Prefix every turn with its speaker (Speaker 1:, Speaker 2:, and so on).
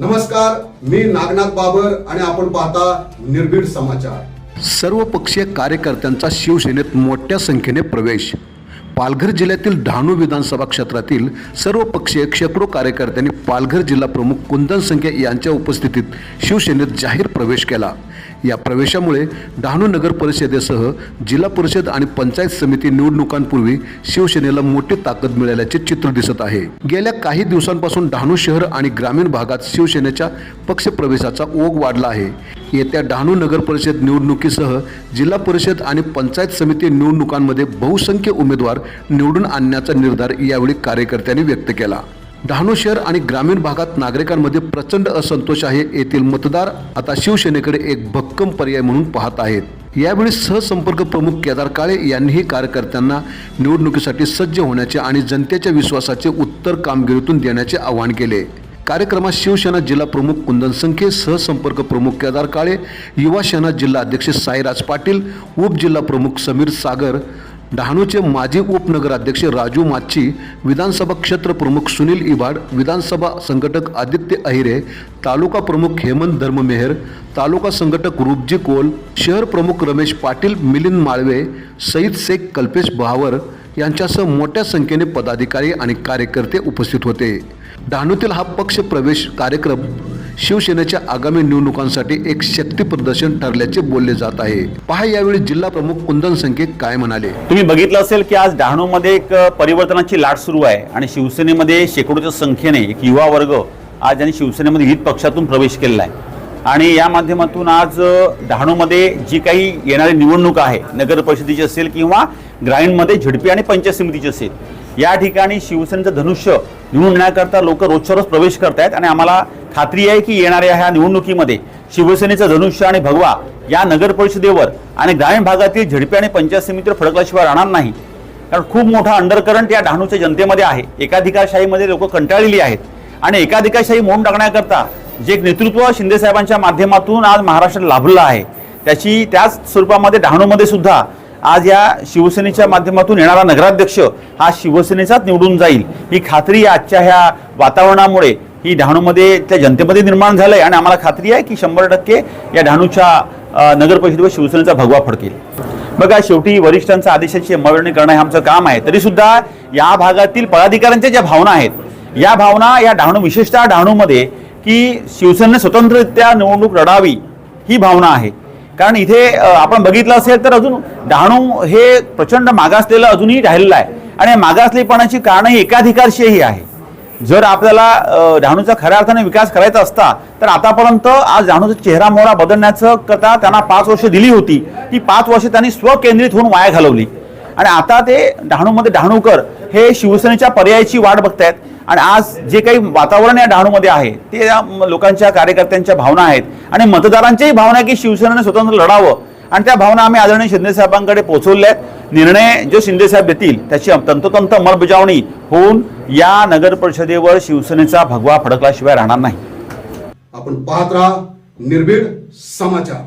Speaker 1: नमस्कार मी नागनाथ बाबर आणि आपण पाहता निर्भीड समाचार.
Speaker 2: सर्व पक्षीय कार्यकर्त्यांचा शिवसेनेत मोठ्या संख्येने प्रवेश. पालघर जिल्ह्यातील डहाणू विधानसभा क्षेत्रातील सर्व पक्षीय शेकडो कार्यकर्त्यांनी पालघर जिल्हा प्रमुख कुंदन संख्या यांच्या उपस्थितीत शिवसेनेत जाहीर प्रवेश केला. या प्रवेशामुळे डहाणू नगर परिषदेसह जिल्हा परिषद आणि पंचायत समिती निवडणुकांपूर्वी शिवसेनेला मोठी ताकद मिळाल्याचे चित्र दिसत आहे. गेल्या काही दिवसांपासून डहाणू शहर आणि ग्रामीण भागात शिवसेनेच्या पक्षप्रवेशाचा ओघ वाढला आहे. येत्या डहाणू नगर परिषद निवडणुकीसह जिल्हा परिषद आणि पंचायत समिती निवडणुकांमध्ये बहुसंख्य उमेदवार निवडून आणण्याचा निर्धार यावेळी कार्यकर्त्यांनी व्यक्त केला. डहाणू शहर आणि ग्रामीण भागात नागरिकांमध्ये प्रचंड असंतोष आहे. येथील मतदार आता शिवसेनेकडे एक भक्कम पर्याय म्हणून पाहत आहेत. यावेळी सहसंपर्क प्रमुख केदार काळे यांनीही कार्यकर्त्यांना निवडणुकीसाठी सज्ज होण्याचे आणि जनतेच्या विश्वासाचे उत्तर कामगिरीतून देण्याचे आवाहन केले. कार्यक्रमात शिवसेना जिल्हा प्रमुख कुंदन संखे सहसंपर्क प्रमुख केदार काळे युवा सेना जिल्हा अध्यक्ष साईराज पाटील उपजिल्हा प्रमुख समीर सागर डहाणूचे माजी उपनगराध्यक्ष राजू माच्छी विधानसभा क्षेत्र प्रमुख सुनील इबाड विधानसभा संघटक आदित्य अहिरे तालुका प्रमुख हेमंत धर्ममेहर तालुका संघटक रूपजी कोल शहर प्रमुख रमेश पाटील मिलिंद माळवे सईद शेख कल्पेश बहावर यांच्यासह मोठ्या संख्येने पदाधिकारी आणि कार्यकर्ते उपस्थित होते. डहाणूतील हा पक्ष प्रवेश कार्यक्रम शिवसेनेच्या आगामी निवडणुकांसाठी एक शक्ती प्रदर्शन ठरल्याचे बोलले जात आहे. पहा यावेळी जिल्हा प्रमुख कुंदन संखे काय म्हणाले.
Speaker 3: तुम्ही बघितलं असेल की आज डहाणूमध्ये एक परिवर्तनाची लाट सुरू आहे आणि शिवसेनेमध्ये शेकडोच्या संख्येने एक युवा वर्ग आज त्यांनी शिवसेनेमध्ये विविध पक्षातून प्रवेश केलेला आहे. आणि या माध्यमातून आज डहाणूमध्ये जी काही येणारी निवडणूक आहे नगर परिषदेची असेल किंवा ग्रामीणमध्ये झिडपी आणि पंचायत समितीची असेल या ठिकाणी शिवसेनेचं धनुष्य निवडून येण्याकरता लोक रोजच्या रोज प्रवेश करतायत आणि आम्हाला खात्री आहे की येणाऱ्या ह्या निवडणुकीमध्ये शिवसेनेचं धनुष्य आणि भगवा या नगर परिषदेवर आणि ग्रामीण भागातील झडपी आणि पंचायत समितीवर फडकल्याशिवाय राहणार नाही. कारण खूप मोठा अंडरकरंट या डहाणूच्या जनतेमध्ये आहे. एकाधिकारशाहीमध्ये लोक कंटाळलेली आहेत. आणि एकाधिकारशाही मोडून टाकण्याकरता जे एक नेतृत्व शिंदेसाहेबांच्या माध्यमातून आज महाराष्ट्राला लाभलं आहे. त्याची त्याच स्वरूपामध्ये डहाणूमध्ये सुद्धा आज या शिवसेनेच्या माध्यमातून येणारा नगराध्यक्ष हा शिवसेनेचाच निवडून जाईल. ही खात्री आजच्या ह्या वातावरणामुळे ही डहाणूमध्ये त्या जनतेमध्ये निर्माण झालं आहे आणि आम्हाला खात्री आहे की शंभर टक्के या डहाणूच्या अ, नगर परिषदेवर शिवसेनेचा भगवा फडकेल. बघा शेवटी वरिष्ठांच्या आदेशाची अंमलबजावणी करणं हे आमचं काम आहे. तरी सुद्धा या भागातील पदाधिकाऱ्यांच्या ज्या भावना आहेत या भावना या डहाणू विशेषतः डहाणूमध्ये की शिवसेनेने स्वतंत्ररित्या निवडणूक लढावी ही भावना आहे. कारण इथे आपण बघितलं असेल तर अजून डहाणू हे प्रचंड मागासलेलं अजूनही राहिलेलं आहे. आणि मागासलेपणाची कारणं ही एकाधिकारशीही आहे. जर आपल्याला डहाणूचा खऱ्या अर्थाने विकास करायचा असता तर आतापर्यंत आज डहाणूचा चेहरा मोहरा बदलण्याचं करता त्यांना पाच वर्ष दिली होती. ती पाच वर्ष त्यांनी स्वकेंद्रित होऊन वाया घालवली. आणि आता ते डहाणूमध्ये डहाणूकर हे शिवसेनेच्या पर्यायाची वाट बघतायत. आणि आज जे काही वातावरण या डहाणूमध्ये आहे ते या लोकांच्या कार्यकर्त्यांच्या भावना आहेत. आणि मतदारांच्याही भावना आहे की शिवसेनेने स्वतंत्र लढावं. आणि त्या भावना आम्ही आदरणीय शिंदेसाहेबांकडे पोहोचवल्या आहेत निर्णय जो शिंदेसाहेब देतील त्याची तंतोतंत अंमलबजावणी होऊन या नगर परिषदेवर शिवसेनेचा भगवा फडकल्याशिवाय राहणार नाही.
Speaker 1: आपण पाहत राहा निर्भीड समाचार.